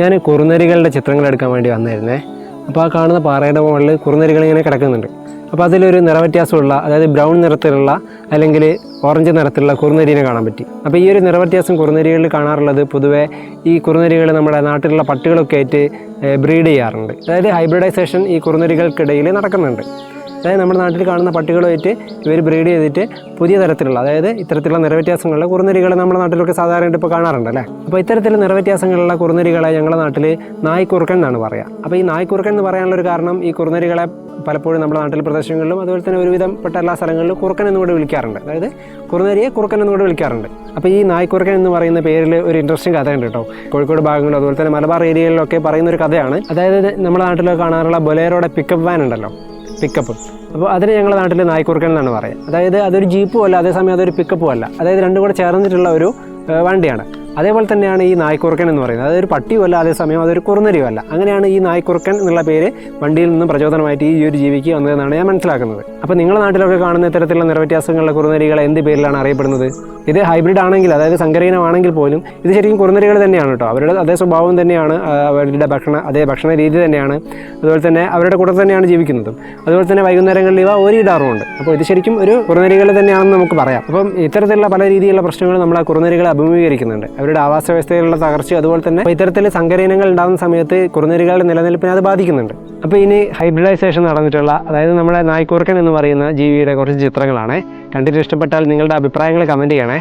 ഞാൻ കുറുനരികളുടെ ചിത്രങ്ങൾ എടുക്കാൻ വേണ്ടി വന്നിരുന്നേ അപ്പോൾ ആ കാണുന്ന പാറയുടെ മുകളിൽ കുറുനരികൾ ഇങ്ങനെ കിടക്കുന്നുണ്ട്. അപ്പോൾ അതിലൊരു നിറവ്യത്യാസമുള്ള അതായത് ബ്രൗൺ നിറത്തിലുള്ള അല്ലെങ്കിൽ ഓറഞ്ച് നിറത്തിലുള്ള കുറുനരീനെ കാണാൻ പറ്റി. അപ്പോൾ ഈ ഒരു നിറവ്യത്യാസം കുറുനരികളിൽ കാണാറുള്ളത് പൊതുവേ ഈ കുറുനരികൾ നമ്മുടെ നാട്ടിലുള്ള പട്ടികളൊക്കെ ആയിട്ട് ബ്രീഡ് ചെയ്യാറുണ്ട്. അതായത് ഹൈബ്രിഡൈസേഷൻ ഈ കുറുനരികൾക്കിടയിൽ നടക്കുന്നുണ്ട്. അതായത് നമ്മുടെ നാട്ടിൽ കാണുന്ന പട്ടികളുമായിട്ട് ഇവർ ബ്രീഡ് ചെയ്തിട്ട് പുതിയ തരത്തിലുള്ള അതായത് ഇത്തരത്തിലുള്ള നിറവ്യത്യാസങ്ങളിലെ കുറുനരികളെ നമ്മുടെ നാട്ടിലൊക്കെ സാധാരണയായിട്ട് ഇപ്പോൾ കാണാറുണ്ട് അല്ലേ? അപ്പോൾ ഇത്തരത്തിലുള്ള നിറവ്യത്യാസങ്ങളുള്ള കുറുനരികളെ ഞങ്ങളുടെ നാട്ടിൽ നായ്ക്കുറുക്കൻ എന്നാണ് പറയുക അപ്പോൾ ഈ നായ്ക്കുറുക്കൻ എന്ന് പറയാനുള്ള ഒരു കാരണം ഈ കുറുനരികളെ പലപ്പോഴും നമ്മുടെ നാട്ടിൽ പ്രദേശങ്ങളിലും അതുപോലെ തന്നെ ഒരുവിധപ്പെട്ട എല്ലാ സ്ഥലങ്ങളിലും കുറുക്കൻ എന്നുകൂടെ വിളിക്കാറുണ്ട്. അതായത് കുറുനരിയെ കുറുക്കൻ എന്നുകൂടെ വിളിക്കാറുണ്ട്. അപ്പോൾ ഈ നായ്ക്കുറുക്കൻ എന്ന് പറയുന്ന പേരിൽ ഒരു ഇൻട്രസ്റ്റിംഗ് കഥയുണ്ട് കേട്ടോ. കോഴിക്കോട് ഭാഗങ്ങളിലും അതുപോലെ തന്നെ മലബാർ ഏരിയകളിലൊക്കെ പറയുന്ന ഒരു കഥയാണ്. അതായത് നമ്മുടെ നാട്ടിലൊക്കെ കാണാറുള്ള ബൊലേറോയുടെ പിക്കപ്പ് വാൻ ഉണ്ടല്ലോ. പിക്കപ്പ് അപ്പോൾ അതിന് ഞങ്ങളുടെ നാട്ടിൽ നായ്ക്കുറുക്കൻ എന്നാണ് പറയുക. അതായത് അതൊരു ജീപ്പും അല്ല അതേസമയം അതൊരു പിക്കപ്പും അല്ല. അതായത് രണ്ടും കൂടെ ചേർന്നിട്ടുള്ള ഒരു വണ്ടിയാണ്. അതേപോലെ തന്നെയാണ് ഈ നായ്ക്കുറുക്കൻ എന്ന് പറയുന്നത്. അതൊരു പട്ടിയുമല്ല അതേസമയം അതൊരു കുറുനരിയും അല്ല അങ്ങനെയാണ് ഈ നായ്ക്കുറുക്കൻ എന്നുള്ള പേര് വണ്ടിയിൽ നിന്നും പ്രചോദനമായിട്ട് ഈ ഒരു ജീവിക്ക് വന്നതെന്നാണ് ഞാൻ മനസ്സിലാക്കുന്നത്. അപ്പോൾ നിങ്ങളുടെ നാട്ടിലൊക്കെ കാണുന്ന ഇത്തരത്തിലുള്ള നിറവ്യത്യാസങ്ങളുള്ള കുറുനരികൾ എന്ത് പേരിലാണ് അറിയപ്പെടുന്നത്? ഇത് ഹൈബ്രിഡ് ആണെങ്കിൽ അതായത് സങ്കരീനമാണെങ്കിൽ പോലും ഇത് ശരിക്കും കുറുനരികൾ തന്നെയാണ് കേട്ടോ. അവരുടെ അതേ സ്വഭാവം തന്നെയാണ് അവരുടെ ഭക്ഷണ അതേ ഭക്ഷണ രീതി തന്നെയാണ്. അതുപോലെ തന്നെ അവരുടെ കൂടെ തന്നെയാണ് ജീവിക്കുന്നതും. അതുപോലെ തന്നെ വൈകുന്നേരങ്ങളിൽ ഇവ ഓരിയിടാറുമുണ്ട്. അപ്പോൾ ഇത് ശരിക്കും ഒരു കുറുനരികൾ തന്നെയാണെന്ന് നമുക്ക് പറയാം. അപ്പം ഇത്തരത്തിലുള്ള പല രീതിയിലുള്ള പ്രശ്നങ്ങൾ നമ്മൾ ആ കുറുനരികളെ അഭിമുഖീകരിക്കുന്നുണ്ട്. അവരുടെ ആവാസ വ്യവസ്ഥയിലുള്ള തകർച്ച അതുപോലെ തന്നെ ഇത്തരത്തിൽ സങ്കരീനങ്ങൾ ഉണ്ടാകുന്ന സമയത്ത് കുറുനരികളുടെ നിലനിൽപ്പിനെ അത് ബാധിക്കുന്നുണ്ട്. അപ്പോൾ ഇനി ഹൈബ്രിഡൈസേഷൻ നടന്നിട്ടുള്ള അതായത് നമ്മുടെ നായ്ക്കൂർക്കൻ എന്ന് പറയുന്ന ജീവിയുടെ കുറച്ച് ചിത്രങ്ങളാണ്. കണ്ടിട്ട് ഇഷ്ടപ്പെട്ടാൽ നിങ്ങളുടെ അഭിപ്രായങ്ങൾ കമന്റ് ചെയ്യണേ.